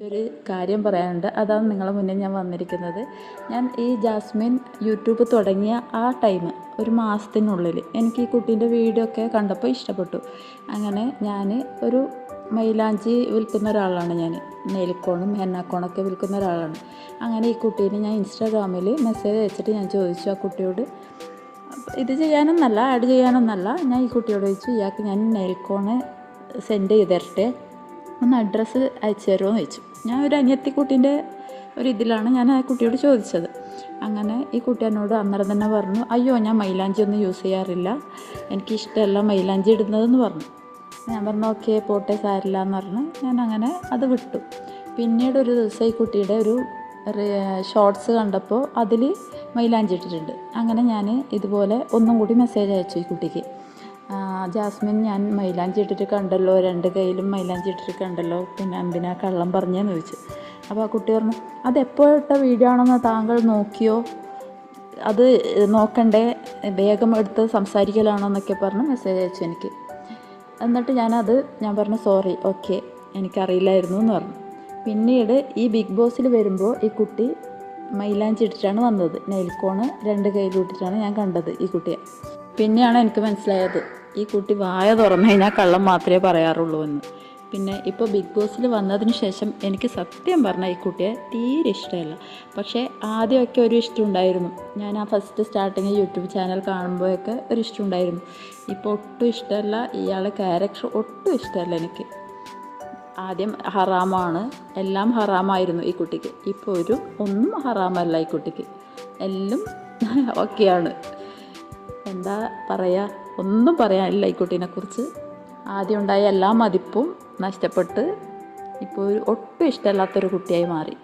ഒരു കാര്യം പറയാനുണ്ട്. അതാണ് നിങ്ങളുടെ മുന്നേ ഞാൻ വന്നിരിക്കുന്നത്. ഞാൻ ഈ ജാസ്മിൻ യൂട്യൂബ് തുടങ്ങിയ ആ ടൈം ഒരു മാസത്തിനുള്ളിൽ എനിക്ക് ഈ കുട്ടീന്റെ വീഡിയോ ഒക്കെ കണ്ടപ്പോൾ ഇഷ്ടപ്പെട്ടു. അങ്ങനെ ഞാൻ ഒരു മൈലാഞ്ചി വിൽക്കുന്ന ഒരാളാണ് ഞാൻ. നെയിൽക്കോണും ഹെന്നാക്കോണൊക്കെ വിൽക്കുന്ന ഒരാളാണ്. അങ്ങനെ ഈ കുട്ടീനെ ഞാൻ ഇൻസ്റ്റാഗ്രാമിൽ മെസ്സേജ് അയച്ചിട്ട് ഞാൻ ചോദിച്ചു ആ കുട്ടിയോട് ഇത് ചെയ്യാനൊന്നല്ല ആഡ് ചെയ്യാനൊന്നല്ല. ഞാൻ ഈ കുട്ടിയോട് ചോദിച്ചു ഇയാൾക്ക് ഞാൻ നെയിൽക്കോണ് സെൻഡ് ചെയ്ത് തരട്ടെ ഒന്ന് അഡ്രസ്സ് അയച്ചു തരുമോ എന്ന് ചോദിച്ചു. ഞാൻ ഒരു അനിയത്തിക്കുട്ടീന്റെ ഒരു ഇതിലാണ് ഞാൻ ആ കുട്ടിയോട് ചോദിച്ചത്. അങ്ങനെ ഈ കുട്ടി എന്നോട് അന്നേരം തന്നെ പറഞ്ഞു അയ്യോ ഞാൻ മൈലാഞ്ചി ഒന്നും യൂസ് ചെയ്യാറില്ല. എനിക്കിഷ്ടമല്ല മൈലാഞ്ചി ഇടുന്നതെന്ന് പറഞ്ഞു. ഞാൻ പറഞ്ഞു ഓക്കെ പോട്ടെ സാരില്ല എന്ന് പറഞ്ഞ്. ഞാൻ അങ്ങനെ അത് വിട്ടു. പിന്നീട് ഒരു ദിവസം ഈ കുട്ടിയുടെ ഒരു ഷോർട്സ് കണ്ടപ്പോൾ അതിൽ മൈലാഞ്ചി ഇട്ടിട്ടുണ്ട്. അങ്ങനെ ഞാൻ ഇതുപോലെ ഒന്നും കൂടി മെസ്സേജ് അയച്ചു ഈ കുട്ടിക്ക്. ജാസ്മിൻ ഞാൻ മൈലാഞ്ചി ഇട്ടിട്ട് കണ്ടല്ലോ രണ്ട് കയ്യിലും മൈലാഞ്ചി ഇട്ടിട്ട് കണ്ടല്ലോ. പിന്നെ എന്തിനാ കള്ളം പറഞ്ഞെന്ന് ചോദിച്ചു. അപ്പോൾ ആ കുട്ടി പറഞ്ഞു അത് എപ്പോൾ ഇട്ട വീഡിയോ ആണെന്ന് താങ്കൾ നോക്കിയോ? അത് നോക്കണ്ടേ? വേഗം എടുത്ത് സംസാരിക്കലാണോ? എന്നൊക്കെ പറഞ്ഞ് മെസ്സേജ് അയച്ചു എനിക്ക്. എന്നിട്ട് ഞാനത് ഞാൻ പറഞ്ഞു സോറി ഓക്കെ എനിക്കറിയില്ലായിരുന്നു എന്ന് പറഞ്ഞു. പിന്നീട് ഈ ബിഗ് ബോസിൽ വരുമ്പോൾ ഈ കുട്ടി മൈലാഞ്ചി ഇട്ടിട്ടാണ് വന്നത്. നെയിൽക്കോണ് രണ്ട് കയ്യിൽ ഇട്ടിട്ടാണ് ഞാൻ കണ്ടത് ഈ കുട്ടിയെ. പിന്നെയാണ് എനിക്ക് മനസ്സിലായത് ഈ കുട്ടി വായ തുറന്നു കഴിഞ്ഞാൽ കള്ളം മാത്രമേ പറയാറുള്ളൂ എന്ന്. പിന്നെ ഇപ്പോൾ ബിഗ് ബോസിൽ വന്നതിന് ശേഷം എനിക്ക് സത്യം പറഞ്ഞാൽ ഈ കുട്ടിയെ തീരെ ഇഷ്ടമല്ല. പക്ഷേ ആദ്യമൊക്കെ ഒരു ഇഷ്ടം ഉണ്ടായിരുന്നു. ഞാൻ ആ ഫസ്റ്റ് സ്റ്റാർട്ടിങ് യൂട്യൂബ് ചാനൽ കാണുമ്പോഴൊക്കെ ഒരു ഇഷ്ടം ഉണ്ടായിരുന്നു. ഇപ്പോൾ ഒട്ടും ഇഷ്ടമല്ല ഇയാളെ ക്യാരക്ടർ ഒട്ടും ഇഷ്ടമല്ല എനിക്ക്. ആദ്യം ഹറാമാണ് എല്ലാം ഹറാമായിരുന്നു ഈ കുട്ടിക്ക്. ഇപ്പോൾ ഒരു ഒന്നും ഹറാമല്ല ഈ കുട്ടിക്ക്. എല്ലാം ഓക്കെയാണ് എന്താ പറയുക ഒന്നും പറയാനില്ല ഈ കുട്ടീനെക്കുറിച്ച് ആദ്യം ഉണ്ടായ എല്ലാ മതിപ്പും നഷ്ടപ്പെട്ട് ഇപ്പോൾ ഒട്ടും ഇഷ്ടമല്ലാത്തൊരു കുട്ടിയായി മാറി.